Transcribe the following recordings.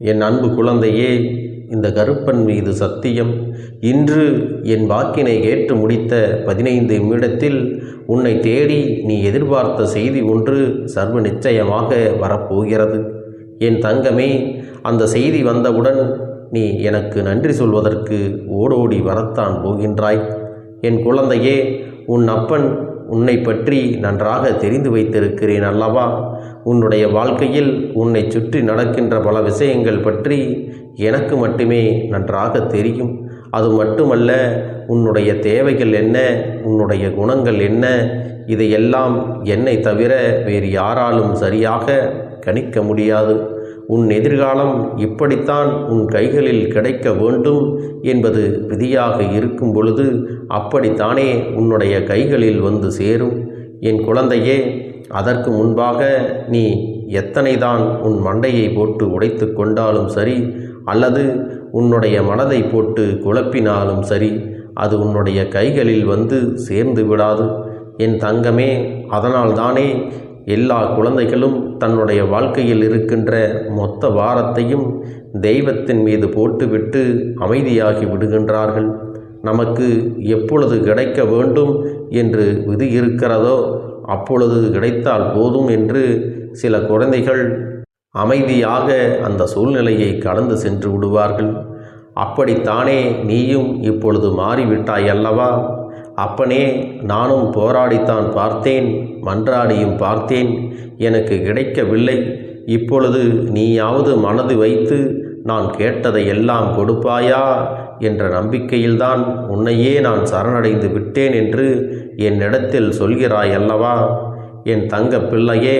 என் அன்பு குழந்தையே இந்த கருப்பன் மீது சத்தியம். இன்று என் வாக்கினை கேட்டு முடித்த பதினைந்து நிமிடத்தில் உன்னை தேடி நீ எதிர்பார்த்த செய்தி ஒன்று சர்வ நிச்சயமாக வரப்போகிறது. என் தங்கமே அந்த செய்தி வந்தவுடன் நீ எனக்கு நன்றி சொல்வதற்கு ஓடோடி வரத்தான் போகின்றாய். என் குழந்தையே உன் அப்பன் உன்னை பற்றி நன்றாக தெரிந்து வைத்திருக்கிறேன் அல்லவா? உன்னுடைய வாழ்க்கையில் உன்னை சுற்றி நடக்கின்ற பல விஷயங்கள் பற்றி எனக்கு மட்டுமே நன்றாக தெரியும். அது மட்டுமல்ல உன்னுடைய தேவைகள் என்ன உன்னுடைய குணங்கள் என்ன இதையெல்லாம் என்னை தவிர வேறு யாராலும் சரியாக கணிக்க முடியாது. உன் எதிர்காலம் இப்படித்தான் உன் கைகளில் கிடைக்க வேண்டும் என்பது விதியாக இருக்கும் பொழுது அப்படித்தானே உன்னுடைய கைகளில் வந்து சேரும். என் குழந்தையே அதற்கு முன்பாக நீ எத்தனைதான் உன் மண்டையை போட்டு உடைத்து கொண்டாலும் சரி அல்லது உன்னுடைய மனதை போட்டு குழப்பினாலும் சரி அது உன்னுடைய கைகளில் வந்து சேர்ந்து விடாது. என் தங்கமே அதனால்தானே எல்லா குழந்தைகளும் தன்னுடைய வாழ்க்கையில் இருக்கின்ற மொத்த வாரத்தையும் தெய்வத்தின் மீது போட்டுவிட்டு அமைதியாகி விடுகின்றார்கள். நமக்கு எப்பொழுது கிடைக்க வேண்டும் என்று விதி இருக்கிறதோ அப்பொழுது கிடைத்தால் போதும் என்று சில குழந்தைகள் அமைதியாக அந்த சூழ்நிலையை கடந்து சென்று விடுவார்கள். அப்படித்தானே நீயும் இப்பொழுது மாறிவிட்டாய் அல்லவா அப்பனே நானும் போராடித்தான் பார்த்தேன் மன்றாடியும் பார்த்தேன் எனக்கு கிடைக்கவில்லை. இப்பொழுது நீயாவது மனது வைத்து நான் கேட்டதை எல்லாம் கொடுப்பாயா? என்ற நம்பிக்கையில்தான் உன்னையே நான் சரணடைந்து விட்டேன் என்று என்னிடத்தில் சொல்கிறாய் அல்லவா? என் தங்க பிள்ளையே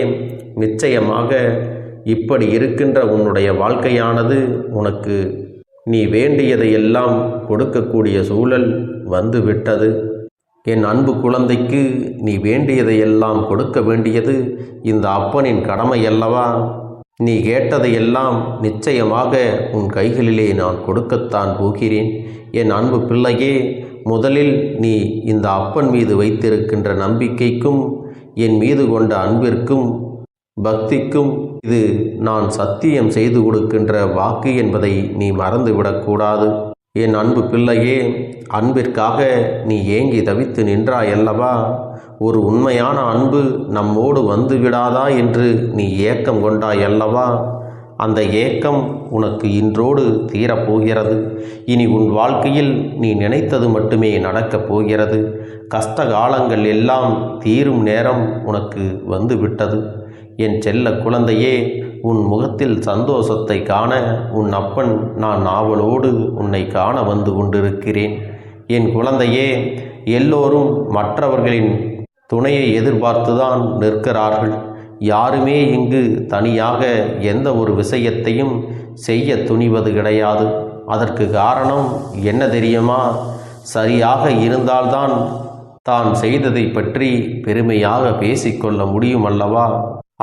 நிச்சயமாக இப்படி இருக்கின்ற உன்னுடைய வாழ்க்கையானது உனக்கு நீ வேண்டியதையெல்லாம் கொடுக்கக்கூடிய சூழல் வந்துவிட்டது. என் அன்பு குழந்தைக்கு நீ வேண்டியதையெல்லாம் கொடுக்க வேண்டியது இந்த அப்பனின் கடமை அல்லவா? நீ கேட்டதையெல்லாம் நிச்சயமாக உன் கைகளிலே நான் கொடுக்கத்தான் போகிறேன். என் அன்பு பிள்ளையே முதலில் நீ இந்த அப்பன் மீது வைத்திருக்கின்ற நம்பிக்கைக்கும் என் மீது கொண்ட அன்பிற்கும் பக்திக்கும் இது நான் சத்தியம் செய்து கொடுக்கின்ற வாக்கு என்பதை நீ மறந்துவிடக்கூடாது என் அன்பு பிள்ளையே அன்பிற்காக நீ ஏங்கி தவித்து நின்றாய் அல்லவா ஒரு உண்மையான அன்பு நம்மோடு வந்து விடாதா என்று நீ ஏக்கம் கொண்டாய் அல்லவா அந்த ஏக்கம் உனக்கு இன்றோடு தீரப்போகிறது. இனி உன் வாழ்க்கையில் நீ நினைத்தது மட்டுமே நடக்கப் போகிறது. கஷ்ட காலங்கள் எல்லாம் தீரும் நேரம் உனக்கு வந்துவிட்டது. என் செல்ல குழந்தையே உன் முகத்தில் சந்தோஷத்தை காண உன் அப்பன் நான் ஆவலோடு உன்னை காண வந்து கொண்டிருக்கிறேன். என் குழந்தையே எல்லோரும் மற்றவர்களின் துணையை எதிர்பார்த்துதான் நிற்கிறார்கள். யாருமே இங்கு தனியாக எந்த ஒரு விஷயத்தையும் செய்ய துணிவது கிடையாது. அதற்கு காரணம் என்ன தெரியுமா? சரியாக இருந்தால்தான் தான் செய்ததை பற்றி பெருமையாக பேசிக்கொள்ள முடியும் அல்லவா?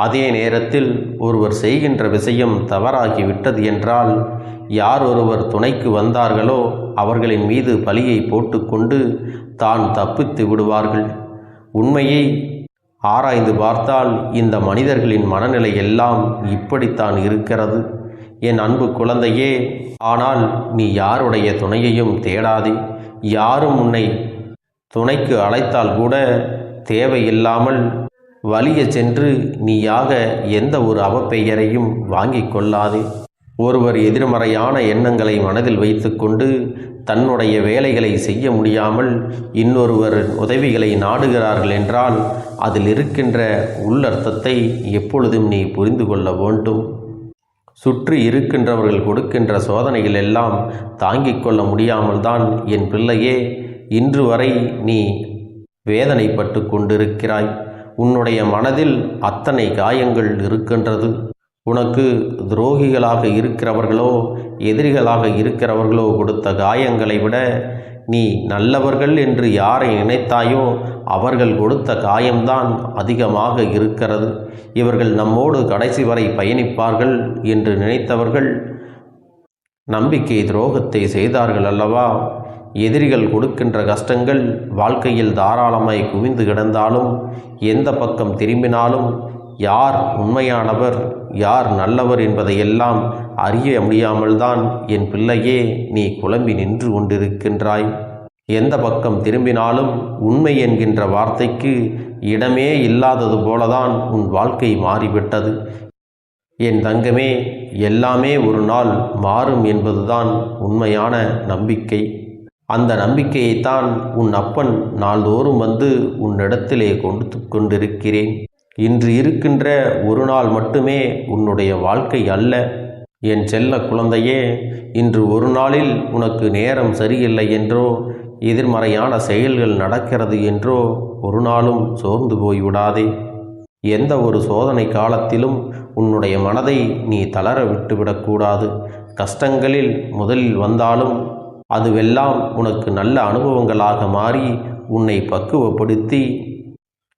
அதே நேரத்தில் ஒருவர் செய்கின்ற விஷயம் தவறாகிவிட்டது என்றால் யார் ஒருவர் துணைக்கு வந்தார்களோ அவர்களின் மீது பழியை போட்டுக்கொண்டு தான் தப்பித்து விடுவார்கள். உண்மையை ஆராய்ந்து பார்த்தால் இந்த மனிதர்களின் மனநிலை எல்லாம் இப்படித்தான் இருக்கிறது. என் அன்பு குழந்தையே ஆனால் நீ யாருடைய துணையையும் தேடாதே. யாரும் உன்னை துணைக்கு அழைத்தால் கூட தேவையில்லாமல் வலிய சென்று நீயாக எந்த ஒரு அவப்பெயரையும் வாங்கிக் கொள்ளாதே. ஒருவர் எதிர்மறையான எண்ணங்களை மனதில் வைத்துக்கொண்டு தன்னுடைய வேலைகளை செய்ய முடியாமல் இன்னொருவர் உதவிகளை நாடுகிறார்கள் என்றால் அதில் இருக்கின்ற உள்ளர்த்தத்தை எப்பொழுதும் நீ புரிந்து கொள்ள வேண்டும். சுற்றி இருக்கின்றவர்கள் கொடுக்கின்ற சோதனைகள் எல்லாம் தாங்கிக் கொள்ள முடியாமல் தான் என் பிள்ளையே இன்று வரை நீ வேதனைப்பட்டு கொண்டிருக்கிறாய். உன்னுடைய மனதில் அத்தனை காயங்கள் இருக்கின்றது. உனக்கு துரோகிகளாக இருக்கிறவர்களோ எதிரிகளாக இருக்கிறவர்களோ கொடுத்த காயங்களை விட நீ நல்லவர்கள் என்று யாரை நினைத்தாயோ அவர்கள் கொடுத்த காயம்தான் அதிகமாக இருக்கிறது. இவர்கள் நம்மோடு கடைசி வரை பயணிப்பார்கள் என்று நினைத்தவர்கள் நம்பிக்கை துரோகத்தை செய்தார்கள் அல்லவா? எதிரிகள் கொடுக்கின்ற கஷ்டங்கள் வாழ்க்கையில் தாராளமாய் குவிந்து கிடந்தாலும் எந்த பக்கம் திரும்பினாலும் யார் உண்மையானவர் யார் நல்லவர் என்பதையெல்லாம் அறிய முடியாமல்தான் என் பிள்ளையே நீ குழம்பி நின்று கொண்டிருக்கின்றாய். எந்த பக்கம் திரும்பினாலும் உண்மை என்கின்ற வார்த்தைக்கு இடமே இல்லாதது போலதான் உன் வாழ்க்கை மாறிவிட்டது. என் தங்கமே எல்லாமே ஒரு நாள் மாறும் என்பதுதான் உண்மையான நம்பிக்கை. அந்த நம்பிக்கையைத்தான் உன் அப்பன் நாள்தோறும் வந்து உன்னிடத்திலே கொண்டு கொண்டிருக்கிறேன். இன்று இருக்கின்ற ஒரு நாள் மட்டுமே உன்னுடைய வாழ்க்கை அல்ல. என் செல்ல குழந்தையே இன்று ஒரு நாளில் உனக்கு நேரம் சரியில்லை என்றோ எதிர்மறையான செயல்கள் நடக்கிறது என்றோ ஒரு நாளும் சோர்ந்து போய்விடாதே. எந்த ஒரு சோதனை காலத்திலும் உன்னுடைய மனதை நீ தளர விட்டுவிடக்கூடாது கஷ்டங்களில் முதலில் வந்தாலும் அதுவெல்லாம் உனக்கு நல்ல அனுபவங்களாக மாறி உன்னை பக்குவப்படுத்தி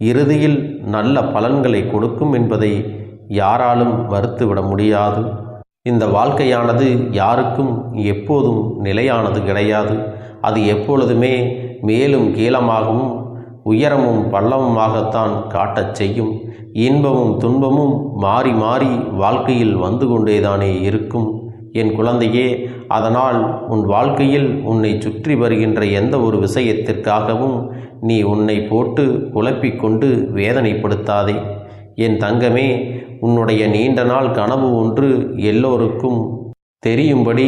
இறுதியில் நல்ல பலன்களை கொடுக்கும் என்பதை யாராலும் மறுத்துவிட முடியாது. இந்த வாழ்க்கையானது யாருக்கும் எப்போதும் நிலையானது கிடையாது. அது எப்பொழுதுமே மேலும் கீழமாகவும் உயரமும் பள்ளமுமாகத்தான் காட்டச் செய்யும். இன்பமும் துன்பமும் மாறி மாறி வாழ்க்கையில் வந்து கொண்டேதானே இருக்கும். என் குழந்தையே அதனால் உன் வாழ்க்கையில் உன்னை சுற்றி வருகின்ற எந்த ஒரு விஷயத்திற்காகவும் நீ உன்னை போட்டு குழப்பிக்கொண்டு வேதனைப்படுத்தாதே. என் தங்கமே உன்னுடைய நீண்ட நாள் கனவு ஒன்று எல்லோருக்கும் தெரியும்படி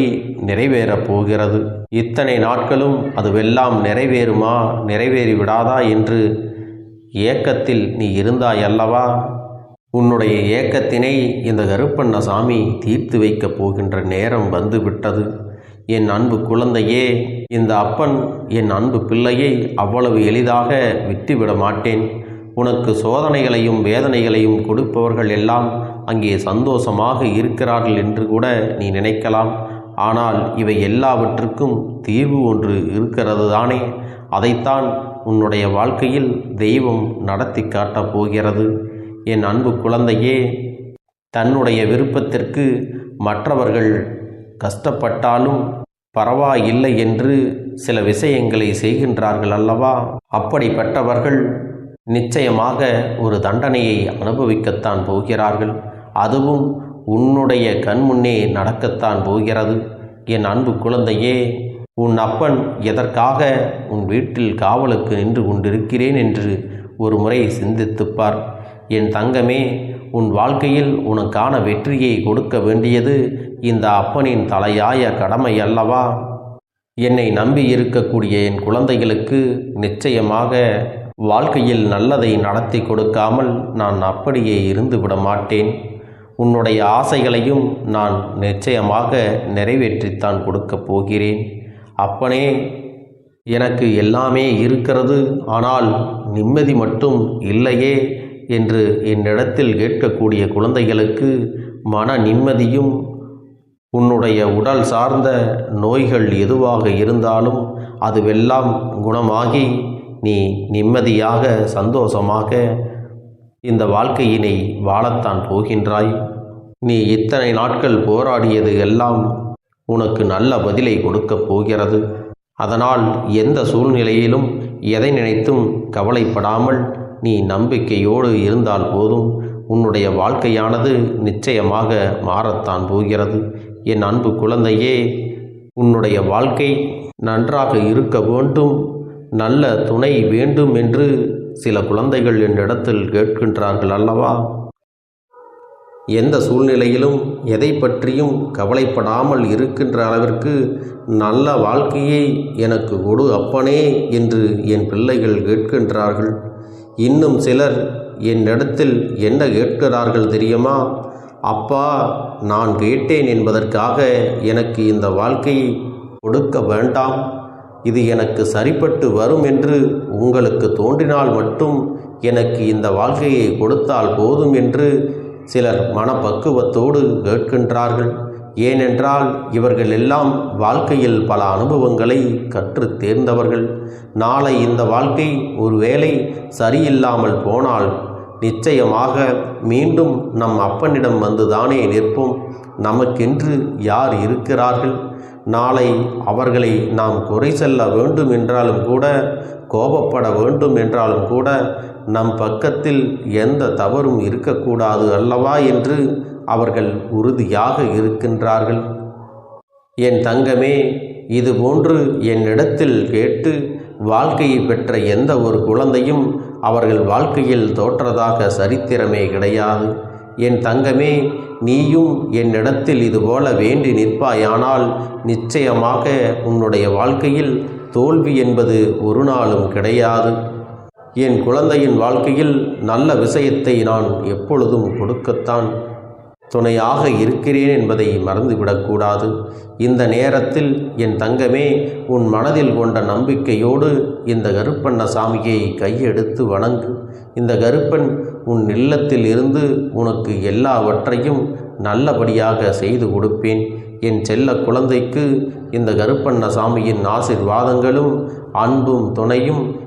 நிறைவேறப் போகிறது. இத்தனை நாட்களும் அதுவெல்லாம் நிறைவேறுமா நிறைவேறி விடாதா என்று ஏக்கத்தில் நீ இருந்தாய் அல்லவா? உன்னுடைய ஏக்கத்தினை இந்த கருப்பண்ண சாமி தீர்த்து வைக்கப் போகின்ற நேரம் வந்துவிட்டது என் அன்பு குழந்தையே இந்த அப்பன் என் அன்பு பிள்ளையை அவ்வளவு எளிதாக விட்டுவிட மாட்டேன். உனக்கு சோதனைகளையும் வேதனைகளையும் கொடுப்பவர்கள் எல்லாம் அங்கே சந்தோஷமாக இருக்கிறார்கள் என்று கூட நீ நினைக்கலாம். ஆனால் இவை எல்லாவற்றுக்கும் தீர்வு ஒன்று இருக்கிறது தானே. அதைத்தான் உன்னுடைய வாழ்க்கையில் தெய்வம் நடத்தி காட்டப் போகிறது. என் அன்பு குழந்தையே தன்னுடைய விருப்பத்திற்கு மற்றவர்கள் கஷ்டப்பட்டாலும் பரவாயில்லை என்று சில விஷயங்களை செய்கின்றார்கள் அல்லவா? அப்படிப்பட்டவர்கள் நிச்சயமாக ஒரு தண்டனையை அனுபவிக்கத்தான் போகிறார்கள். அதுவும் உன்னுடைய கண்முன்னே நடக்கத்தான் போகிறது. என் அன்பு குழந்தையே உன் அப்பன் எதற்காக உன் வீட்டில் காவலுக்கு நின்று கொண்டிருக்கிறேன் என்று ஒரு முறை சிந்தித்துப்பார். என் தங்கமே உன் வாழ்க்கையில் உனக்கான வெற்றியை கொடுக்க வேண்டியது இந்த அப்பனின் தலையாய கடமை அல்லவா என்னை நம்பி இருக்கக்கூடிய என் குழந்தைகளுக்கு நிச்சயமாக வாழ்க்கையில் நல்லதை நடத்தி கொடுக்காமல் நான் அப்படியே இருந்து விட மாட்டேன். உன்னுடைய ஆசைகளையும் நான் நிச்சயமாக நிறைவேற்றித்தான் கொடுக்கப் போகிறேன். அப்பனே எனக்கு எல்லாமே இருக்கிறது ஆனால் நிம்மதி மட்டும் இல்லையே. என்று என்னிடத்தில் கேட்கக்கூடிய குழந்தைகளுக்கு மன நிம்மதியும் உன்னுடைய உடல் சார்ந்த நோய்கள் எதுவாக இருந்தாலும் அதுவெல்லாம் குணமாகி நீ நிம்மதியாக சந்தோஷமாக இந்த வாழ்க்கையினை வாழத்தான் போகின்றாய். நீ இத்தனை நாட்கள் போராடியது எல்லாம் உனக்கு நல்ல பதிலை கொடுக்கப் போகிறது. அதனால் எந்த சூழ்நிலையிலும் எதை நினைத்தும் கவலைப்படாமல் நீ நம்பிக்கையோடு இருந்தால் போதும். உன்னுடைய வாழ்க்கையானது நிச்சயமாக மாறத்தான் போகிறது. என் அன்பு குழந்தையே உன்னுடைய வாழ்க்கை நன்றாக இருக்க வேண்டும். நல்ல துணை வேண்டும் என்று சில குழந்தைகள் என்னிடத்தில் கேட்கின்றார்கள் அல்லவா? எந்த சூழ்நிலையிலும் எதை பற்றியும் கவலைப்படாமல் இருக்கின்ற அளவிற்கு நல்ல வாழ்க்கையை எனக்கு கொடு அப்பனே என்று என் பிள்ளைகள் கேட்கின்றார்கள். இன்னும் சிலர் என்னிடத்தில் என்ன கேட்கிறார்கள் தெரியுமா? அப்பா நான் கேட்டேன் என்பதற்காக எனக்கு இந்த வாழ்க்கையை கொடுக்க வேண்டாம். இது எனக்கு சரிப்பட்டு வரும் என்று உங்களுக்கு தோன்றினால் மட்டும் எனக்கு இந்த வாழ்க்கையை கொடுத்தால் போதும் என்று சிலர் மனப்பக்குவத்தோடு கேட்கின்றார்கள். ஏனென்றால் இவர்கள் எல்லாம் வாழ்க்கையில் பல அனுபவங்களை கற்று தேர்ந்தவர்கள். நாளை இந்த வாழ்க்கை ஒருவேளை சரியில்லாமல் போனால் நிச்சயமாக மீண்டும் நம் அப்பனிடம் வந்துதானே நிற்போம். நமக்கென்று யார் இருக்கிறார்கள்? நாளை அவர்களை நாம் குறை செல்ல வேண்டும் என்றாலும் கூட கோபப்பட வேண்டும் என்றாலும் கூட நம் பக்கத்தில் எந்த தவறும் இருக்கக்கூடாது அல்லவா என்று அவர்கள் உறுதியாக இருக்கின்றார்கள். என் தங்கமே இதுபோன்று என்னிடத்தில் கேட்டு வாழ்க்கையை பெற்ற எந்த ஒரு குழந்தையும் அவர்கள் வாழ்க்கையில் தோற்றதாக சரித்திரமே கிடையாது. என் தங்கமே நீயும் என்னிடத்தில் இதுபோல வேண்டி நிற்பாயானால் நிச்சயமாக உன்னுடைய வாழ்க்கையில் தோல்வி என்பது ஒரு நாளும் கிடையாது. என் குழந்தையின் வாழ்க்கையில் நல்ல விஷயத்தை நான் எப்பொழுதும் கொடுக்கத்தான் துணையாக இருக்கிறேன் என்பதை மறந்துவிடக்கூடாது இந்த நேரத்தில் என் தங்கமே உன் மனதில் கொண்ட நம்பிக்கையோடு இந்த கருப்பண்ண சாமியை கையெடுத்து வணங்கு. இந்த கருப்பன் உன் இல்லத்தில் இருந்து உனக்கு எல்லாவற்றையும் நல்லபடியாக செய்து கொடுப்பேன். என் செல்ல குழந்தைக்கு இந்த கருப்பண்ண சாமியின் ஆசிர்வாதங்களும் அன்பும் துணையும்